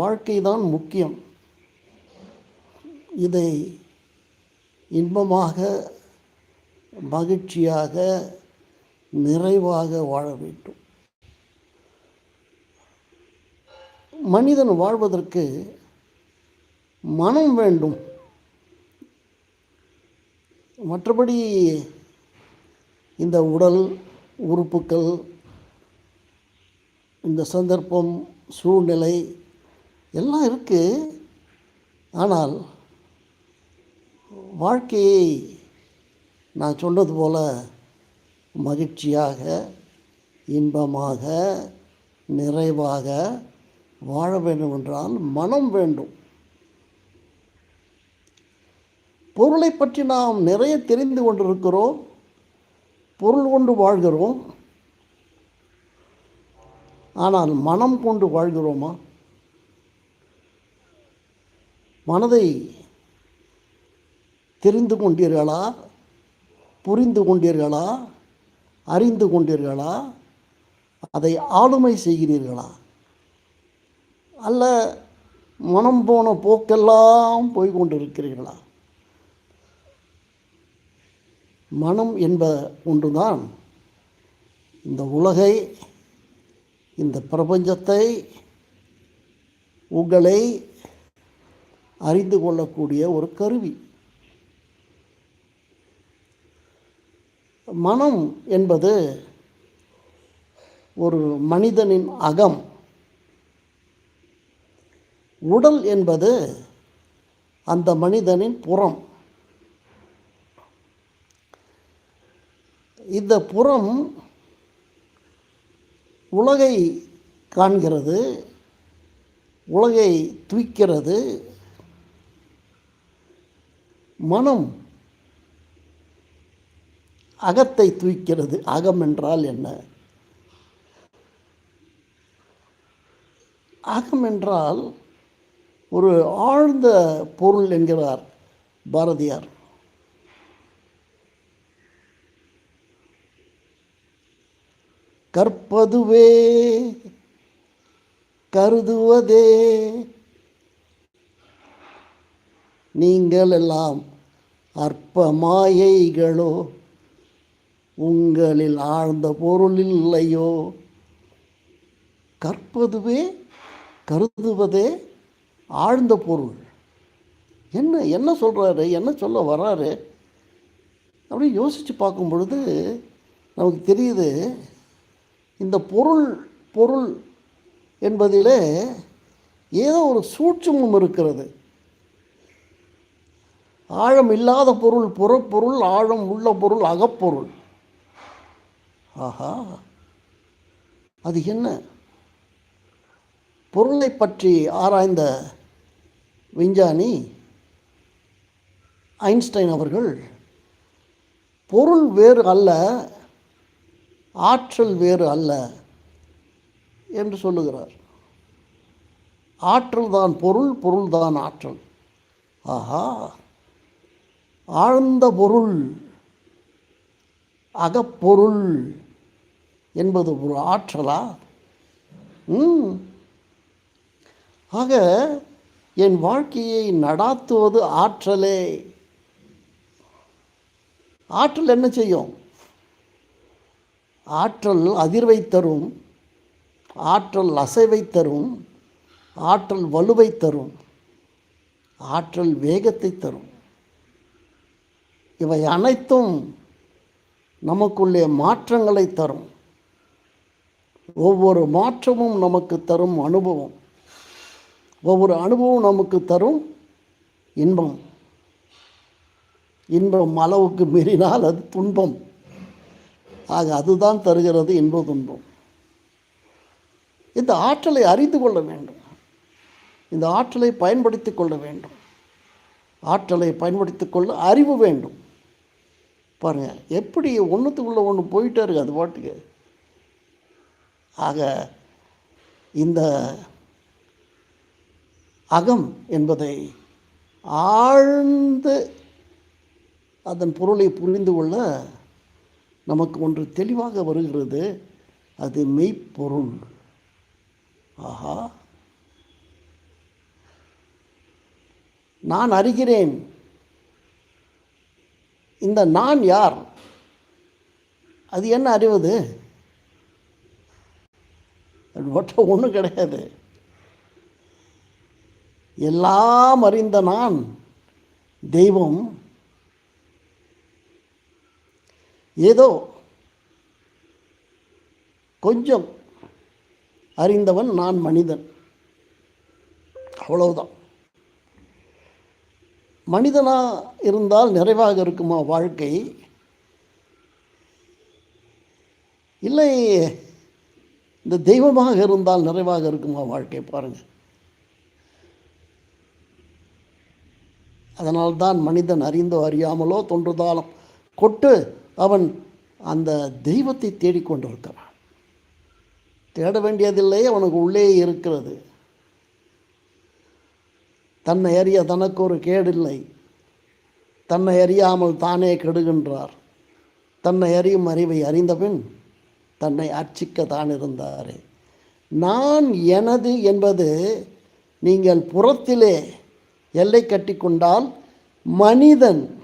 வாழ்க்கை தான் முக்கியம். இதை இன்பமாக மகிழ்ச்சியாக நிறைவாக வாழ வேண்டும். மனிதன் வாழ்வதற்கு மனம் வேண்டும். மற்றபடி இந்த உடல் உறுப்புக்கள் இந்த சந்தர்ப்பம் சூழ்நிலை எல்லாம் இருக்குது ஆனால் வாழ்க்கையை நான் சொன்னது போல் மகிழ்ச்சியாக இன்பமாக நிறைவாக வாழ வேண்டும் என்றால் மனம் வேண்டும். பொருளை பற்றி நாம் நிறைய தெரிந்து கொண்டிருக்கிறோம். பொருள் கொண்டு வாழ்கிறோம். ஆனால் மனம் கொண்டு வாழ்கிறோமா? மனதை தெரிந்து கொண்டீர்களா? புரிந்து கொண்டீர்களா? அறிந்து கொண்டீர்களா? அதை ஆளுமை செய்கிறீர்களா? அல்ல மனம் போன போக்கெல்லாம் போய் கொண்டிருக்கிறீர்களா? மனம் என்ப ஒன்றுதான். இந்த உலகை இந்த பிரபஞ்சத்தை உங்களை அறிந்து கொள்ளக்கூடிய ஒரு கருவி. மனம் என்பது ஒரு மனிதனின் அகம். உடல் என்பது அந்த மனிதனின் புறம். இந்த புறம் உலகை காண்கிறது உலகை தூய்க்கிறது மனம் அகத்தை தூய்க்கிறது அகம் என்றால் என்ன? அகம் என்றால் ஒரு ஆழ்ந்த பொருள் என்கிறார் பாரதியார். கற்பதுவே கருதுவதே நீங்கள் எல்லாம் அற்ப மாயைகளோ உங்களில் ஆழ்ந்த பொருள் இல்லையோ? கற்பதுவே கருதுவதே ஆழ்ந்த பொருள். என்ன என்ன சொல்கிறாரு என்ன சொல்ல வராரு? அப்படி யோசித்து பார்க்கும் பொழுது நமக்கு தெரியுது இந்த பொருள் பொருள் என்பதிலே ஏதோ ஒரு சூட்சமும் இருக்கிறது. ஆழம் இல்லாத பொருள் புறப்பொருள் ஆழம் உள்ள பொருள் அகப்பொருள். ஆஹா. அது என்ன? பொருளை பற்றி ஆராய்ந்த விஞ்ஞானி ஐன்ஸ்டைன் அவர்கள் பொருள் வேறு அல்ல ஆற்றல் வேறு அல்ல என்று சொல்லுகிறார். ஆற்றல் தான் பொருள் பொருள் தான் ஆற்றல். ஆஹா. ஆழ்ந்த பொருள் அகப்பொருள் என்பது ஒரு ஆற்றலா? ம். ஆக என் வாழ்க்கையை நடாத்துவது ஆற்றலே. ஆற்றல் என்ன செய்யும்? ஆற்றல் அதிர்வை தரும் ஆற்றல் அசைவை தரும் ஆற்றல் வலுவை தரும் ஆற்றல் வேகத்தை தரும். இவை அனைத்தும் நமக்குள்ளே மாற்றங்களை தரும். ஒவ்வொரு மாற்றமும் நமக்கு தரும் அனுபவம். ஒவ்வொரு அனுபவம் நமக்கு தரும் இன்பம். இன்பம் அளவுக்கு மீறினால் அது துன்பம். ஆக அதுதான் தருகிறது இன்ப துன்பம். இந்த ஆற்றலை அறிந்து கொள்ள வேண்டும். இந்த ஆற்றலை பயன்படுத்தி கொள்ள வேண்டும். ஆற்றலை பயன்படுத்தி கொள்ள அறிவு வேண்டும். பாருங்கள் எப்படி ஒன்றுத்துக்குள்ளே ஒன்று போயிட்டே இருக்கு அது பாட்டுக்கு. ஆக இந்த அகம் என்பதை ஆழ்ந்து அதன் பொருளை புரிந்து கொள்ள நமக்கு ஒன்று தெளிவாக வருகிறது. அது மெய்ப்பொருள். ஆஹா. நான் அறிகிறேன். இந்த நான் யார்? அது என்ன அறிவது? அது ஒன்றும் கிடையாது. எல்லாம் அறிந்த நான் தெய்வம். ஏதோ கொஞ்சம் அறிந்தவன் நான் மனிதன். அவ்வளவுதான். மனிதனாக இருந்தால் நிறைவாக இருக்குமா வாழ்க்கை? இல்லை இந்த தெய்வமாக இருந்தால் நிறைவாக இருக்குமா வாழ்க்கை? பாருங்கள் அதனால்தான் மனிதன் அறிந்தோ அறியாமலோ தோன்றுதாலும் கொட்டு அவன் அந்த தெய்வத்தை தேடிக்கொண்டிருக்கிறான். தேட வேண்டியதில்லை அவனுக்கு உள்ளே இருக்கிறது. தன்னை அறிய தனக்கு ஒரு கேடில்லை. தன்னை அறியாமல் தானே கெடுகின்றார். தன்னை அறியும் அறிவை அறிந்தபின் தன்னை அர்ச்சிக்க தான் இருந்தாரே. நான் எனது என்பது நீங்கள் புறத்திலே எல்லை கட்டிக்கொண்டால் மனிதன்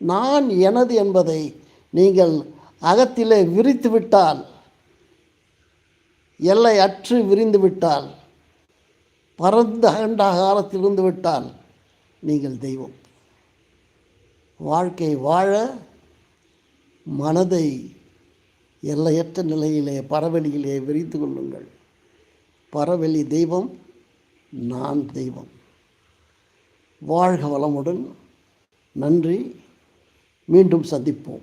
நான் எனது என்பதை நீங்கள் அகத்திலே விரித்து விட்டால் எல்லை அற்று விரிந்து விட்டால் பரந்த அகண்ட இருந்து விட்டால் நீங்கள் தெய்வம். வாழ்க்கை வாழ மனதை எல்லையற்ற நிலையிலே பரவெளியிலே விரித்து கொள்ளுங்கள். பரவெளி தெய்வம் நான் தெய்வம். வாழ்க வளமுடன். நன்றி. மீண்டும் சந்திப்போம்.